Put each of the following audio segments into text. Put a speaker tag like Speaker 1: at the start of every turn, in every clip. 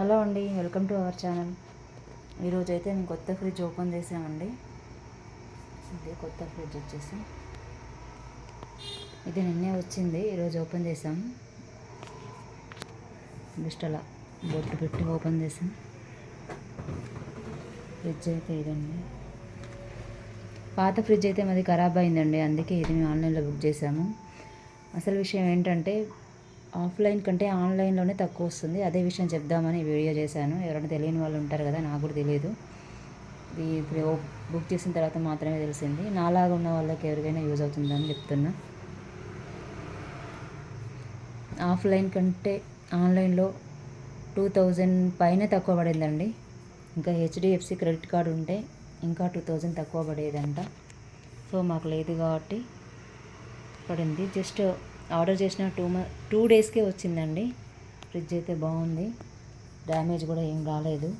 Speaker 1: Hello అండి welcome to our channel. ఈరోజు అయితే నేను కొత్త ఫ్రిడ్జ్ ఓపెన్ చేసామండి ఇది కొత్త ఫ్రిడ్జ్ వచ్చేసి. ఇది నిన్నే వచ్చింది ఈరోజు ఓపెన్ చేసాం జస్ట్ అలా బొట్టు పెట్టి ఓపెన్ చేసాం ఫ్రిడ్జ్ అయితే ఇదండి. పాత ఫ్రిడ్జ్ అయితే మాది ఖరాబ్ అయిందండి అందుకే ఇది మేము ఆన్లైన్లో బుక్ చేసాము అసలు విషయం ఏంటంటే ఆఫ్లైన్ కంటే ఆన్లైన్లోనే తక్కువ వస్తుంది. అదే విషయం చెప్దామని వీడియో చేశాను. ఎవరైనా తెలియని వాళ్ళు ఉంటారు కదా నాకు కూడా తెలియదు. ఇది ఇప్పుడు బుక్ చేసిన తర్వాత మాత్రమే తెలిసింది. నాలాగా ఉన్న వాళ్ళకి ఎవరికైనా యూజ్ అవుతుందని చెప్తున్నా. ఆఫ్లైన్ కంటే ఆన్లైన్లో టూ థౌజండ్ పైన తక్కువ పడిందండి. ఇంకా హెచ్డిఎఫ్సి క్రెడిట్ కార్డు ఉంటే ఇంకా టూ థౌజండ్ తక్కువ పడేదంట. సో మాకు లేదు కాబట్టి పడింది. జస్ట్ ఆర్డర్ చేసిన టూ మ టూ డేస్కే వచ్చిందండి. ఫ్రిడ్జ్ అయితే బాగుంది. డ్యామేజ్ కూడా ఏం రాలేదు.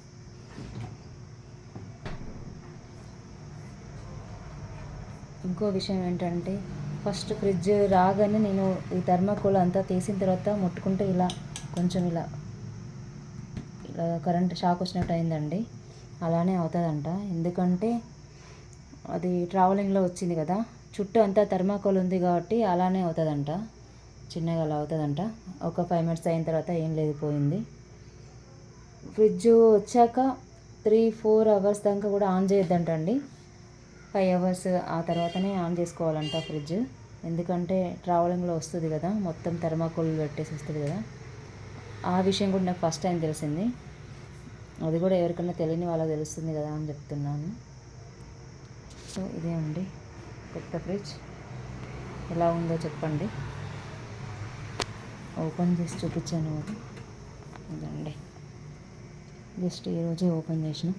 Speaker 1: ఇంకో విషయం ఏంటంటే ఫస్ట్ ఫ్రిడ్జ్ రాగానే నేను ఈ థర్మాకోల్ అంతా తీసిన తర్వాత ముట్టుకుంటే ఇలా కొంచెం ఇలా ఇలా కరెంట్ షాక్ వచ్చినట్టు అయిందండి. అలానే అవుతుందంట. ఎందుకంటే అది ట్రావెలింగ్లో వచ్చింది కదా. చుట్టూ అంతా థర్మాకోల్ ఉంది కాబట్టి అలానే అవుతుందంట. చిన్నగా అలా అవుతుందంట. ఒక ఫైవ్ మినిట్స్ అయిన తర్వాత ఏం లేదు పోయింది. ఫ్రిడ్జ్ వచ్చాక త్రీ ఫోర్ అవర్స్ దాకా కూడా ఆన్ చేయొద్దంటండి. ఫైవ్ అవర్స్ ఆ తర్వాతనే ఆన్ చేసుకోవాలంట ఫ్రిడ్జ్ ఎందుకంటే ట్రావెలింగ్లో వస్తుంది కదా మొత్తం థర్మాకోల్ పెట్టేసి వస్తుంది కదా. ఆ విషయం కూడా నాకు ఫస్ట్ టైం తెలిసింది. అది కూడా ఎవరికైనా తెలియని వాళ్ళకి తెలుస్తుంది కదా అని చెప్తున్నాను. సో ఇదే అండి కొత్త ఫ్రిడ్జ్ ఎలా ఉందో చెప్పండి. ఓపెన్ చేసి చూపించాను. అది ఇదండి జస్ట్ ఈరోజే ఓపెన్ చేసిన.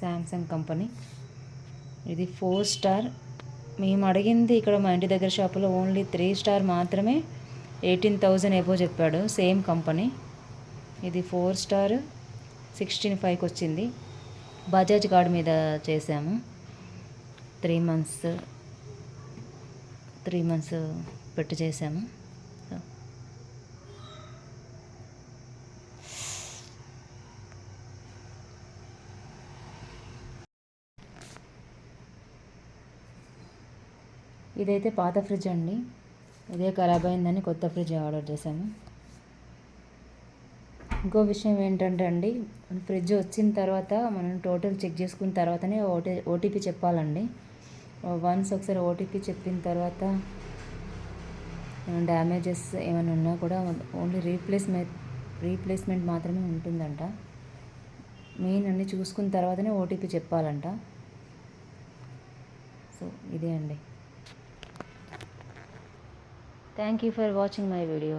Speaker 1: శాంసంగ్ కంపెనీ ఇది ఫోర్ స్టార్ మేము అడిగింది ఇక్కడ మా ఇంటి దగ్గర షాపులో ఓన్లీ త్రీ స్టార్ మాత్రమే. ఎయిటీన్ థౌజండ్ ఎబో చెప్పాడు. సేమ్ కంపెనీ ఇది ఫోర్ స్టార్ సిక్స్టీన్ ఫైవ్కి వచ్చింది. బజాజ్ కార్డు మీద చేసాము త్రీ మంత్స్ త్రీ మంత్స్ పెట్టి చేసాము ఇదైతే పాత ఫ్రిడ్జ్ అండి. ఇదే ఖరాబ్ అయిందని కొత్త ఫ్రిడ్జ్ ఆర్డర్ చేశాము. ఇంకో విషయం ఏంటంటే అండి ఫ్రిడ్జ్ వచ్చిన తర్వాత మనం టోటల్ చెక్ చేసుకున్న తర్వాతనే ఓటీ ఓటీపీ చెప్పాలండి. వన్స్ ఒకసారి ఓటీపీ చెప్పిన తర్వాత డ్యామేజెస్ ఏమైనా ఉన్నా కూడా ఓన్లీ రీప్లేస్మెంట్ రీప్లేస్మెంట్ మాత్రమే ఉంటుందంట. మెయిన్ అన్నీ చూసుకున్న తర్వాతనే ఓటీపీ చెప్పాలంట. సో ఇదే అండి. Thank you for watching my video